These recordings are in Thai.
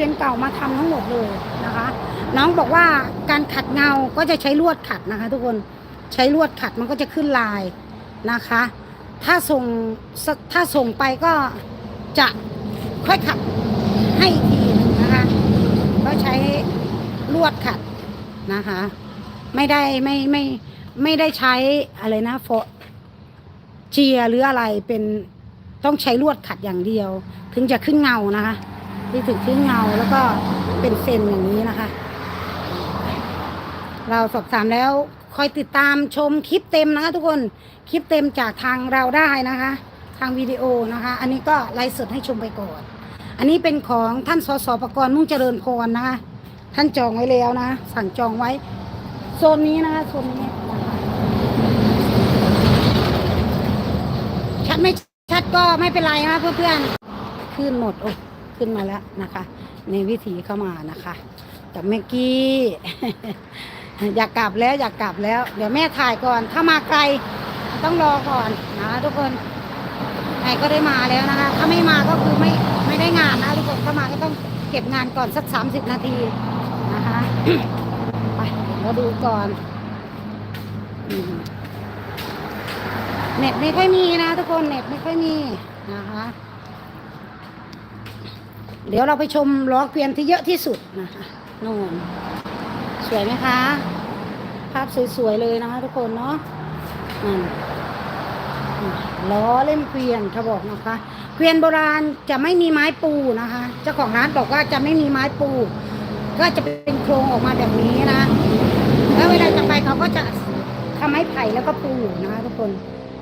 วียนเก่ามาทำทั้งหมดเลยนะคะ น้องบอกว่าการขัดเงาก็จะใช้ลวดขัดนะคะ ทุกคนใช้ลวดขัดมันก็จะขึ้นลายนะคะ ถ้าส่งถ้าส่งไปก็จะค่อยขัดให้อีกทีหนึงนะคะ ก็ใช้ลวดขัดนะคะ ไม่ได้ไม่ไม่ไม่ได้ใช้อะไรนะโฟเจียหรืออะไรเป็นต้องใช้ลวดขัดอย่างเดียว ถึงจะขึ้นเงานะคะ ที่ถึงขึ้นเงาแล้วก็เป็นเซนอย่างนี้นะคะ เราสอบถามแล้วคอยติดตามชมคลิปเต็มนะคะทุกคนคลิปเต็มจากทางเราได้นะคะ ทางวิดีโอนะคะ อันนี้ก็ไลฟ์สดให้ชมไปก่อน อันนี้เป็นของท่านสสประกรณ์มุ่งเจริญพรนะคะ ท่านจองไว้แล้วนะ สั่งจองไว้โซนนี้นะคะโซนนี้ชัดไม่ชัดก็ไม่เป็นไรนะเพื่อนๆขึ้นหมดโอ้ ขึ้นมาแล้วนะคะ ในวิถีเข้ามานะคะกับเมกี้ อยากกลับแล้วอยากกลับแล้ว เดี๋ยวแม่ถ่ายก่อน ถ้ามาไกลต้องรอก่อนนะทุกคนไหนก็ได้มาแล้วนะคะ ถ้าไม่มาก็คือไม่ไม่ได้งานนะทุกคนถ้ามาก็ต้องเก็บงานก่อนสักสามสิบนาทีนะคะไปเราดูก่อนเน็ตไม่ค่อยมีนะทุกคนเน็ตไม่ค่อยมีนะคะ เดี๋ยวเราไปชมล้อเกวียนที่เยอะที่สุดนะคะนู่นสวยไหมคะ ภาพสวยๆเลยนะคะทุกคนเนาะนั่ล้อเล่มเกวียนเขาบอกนะคะเกวียนโบราณจะไม่มีไม้ปูนะคะ เจ้าของร้านบอกว่าจะไม่มีไม้ปู ก็จะเป็นโครงออกมาแบบนี้นะแล้วเวลาจะไปเขาก็จะทำไม้ไผ่แล้วก็ปูนะคะทุกคน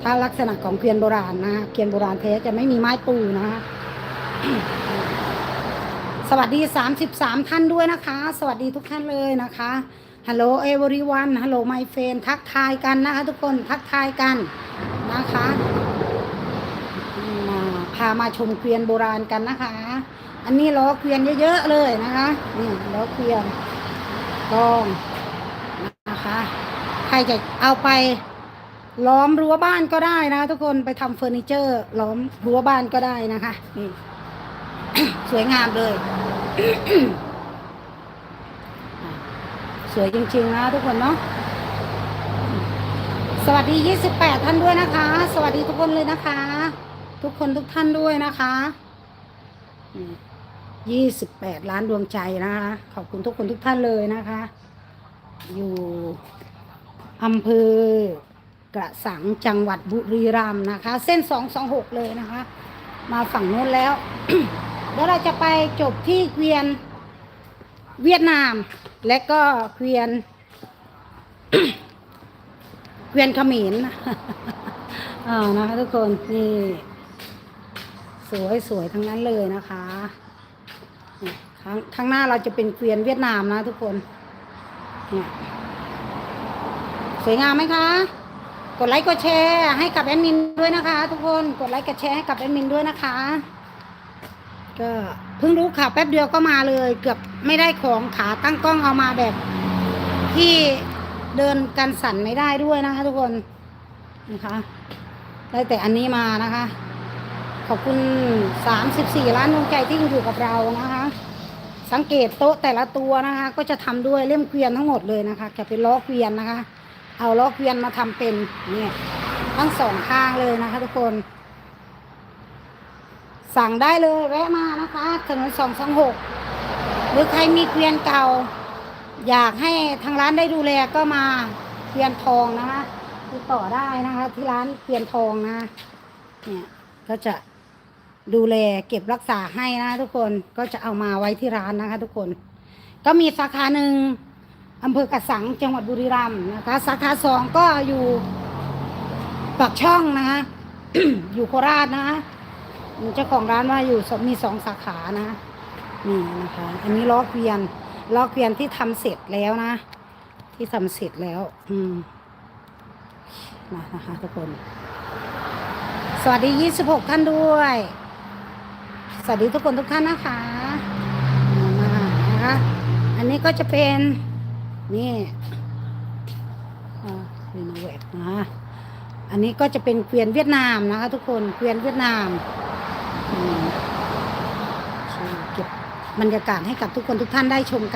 ถ้าลักษณะของเกวียนโบราณนะเกวียนโบราณแท้จะไม่มีไม้ปูนะคะ สวัสดี 33 ท่านด้วยนะคะ สวัสดีทุกท่านเลยนะคะฮัลโหลเอเวอรีวันฮัลโหลไมเฟนทักทายกันนะคะ ทุกคนทักทายกันนะคะมาพามาชมเกวียนโบราณกันนะคะ อันนี้ล้อเกวียนเยอะๆเลยนะคะนี่ล้อเกวียนกองนะคะใครจะเอาไปล้อมรั้วบ้านก็ได้นะ ทุกคนไปทำเฟอร์นิเจอร์ล้อมรั้วบ้านก็ได้นะคะนี่สวยงามเลย สวยจริงๆนะทุกคนเนาะสวัสดี 28 ท่านด้วยนะคะ สวัสดีทุกคนเลยนะคะ ทุกคนทุกท่านด้วยนะคะ 28 ล้านดวงใจนะคะ ขอบคุณทุกคนทุกท่านเลยนะคะ อยู่อำเภอกระสังจังหวัดบุรีรัมย์นะคะ เส้น 226 เลยนะคะ มาฝั่งโน้นแล้ว ล้วเราจะไปจบที่เกวียนเวียดนาม และก็เกวียนเกวียนเขมรอ่านะคะทุกคนนี่สวยสวยทั้งนั้นเลยนะคะข้างข้างหน้าเราจะเป็นเกวียนเวียดนามนะทุกคนเนี่ยสวยงามไหมคะ กดไลค์กดแชร์ให้กับแอดมินด้วยนะคะ ทุกคนกดไลค์กดแชร์ให้กับแอดมินด้วยนะคะ ก็เพิ่งรู้ข่าวแป๊บเดียวก็มาเลย เกือบไม่ได้ของขาตั้งกล้องเอามาแบบ ที่เดินกันสั่นไม่ได้ด้วยนะคะ ทุกคนนะคะได้แต่อันนี้มานะคะ ขอบคุณ 34 ล้านดวงใจที่อยู่กับเรานะคะ สังเกตโต๊ะแต่ละตัวนะคะ ก็จะทำด้วยเล่มเกวียนทั้งหมดเลยนะคะจะเป็นล้อเกวียนนะคะ เอาล้อเกวียนมาทำเป็นเนี่ยทั้งสองข้างเลยนะคะ ทุกคน สั่งได้เลยแวะมานะคะถนนสองสองหกหรือใครมีเกวียนเก่า อยากให้ทางร้านได้ดูแลก็มาเกวียนทองนะคะติดต่อได้นะคะ ที่ร้านเกวียนทองนะเนี่ยก็จะดูแลเก็บรักษาให้นะทุกคนก็จะเอามาไว้ที่ร้านนะคะ ทุกคน ก็มีสาขาหนึ่งอำเภอกระสังจังหวัดบุรีรัมย์นะคะ สาขาสองก็อยู่ปากช่องนะคะอยู่โคราชนะคะ เจ้าของร้านว่าอยู่มีสองสาขานะ นี่นะคะ อันนี้ล้อเกวียนล้อเกวียนที่ทำเสร็จแล้วนะ ที่ทำเสร็จแล้ว อืมนะนะคะทุกคน สวัสดียี่สิบหกท่านด้วย สวัสดีทุกคนทุกท่านนะคะมานะคะอันนี้ก็จะเป็นนี่รีโนเวทนะอันนี้ก็จะเป็นเกวียนเวียดนามนะคะ ทุกคนเกวียนเวียดนาม เก็บบรรยากาศให้กับทุกคนทุกท่านได้ชมกัน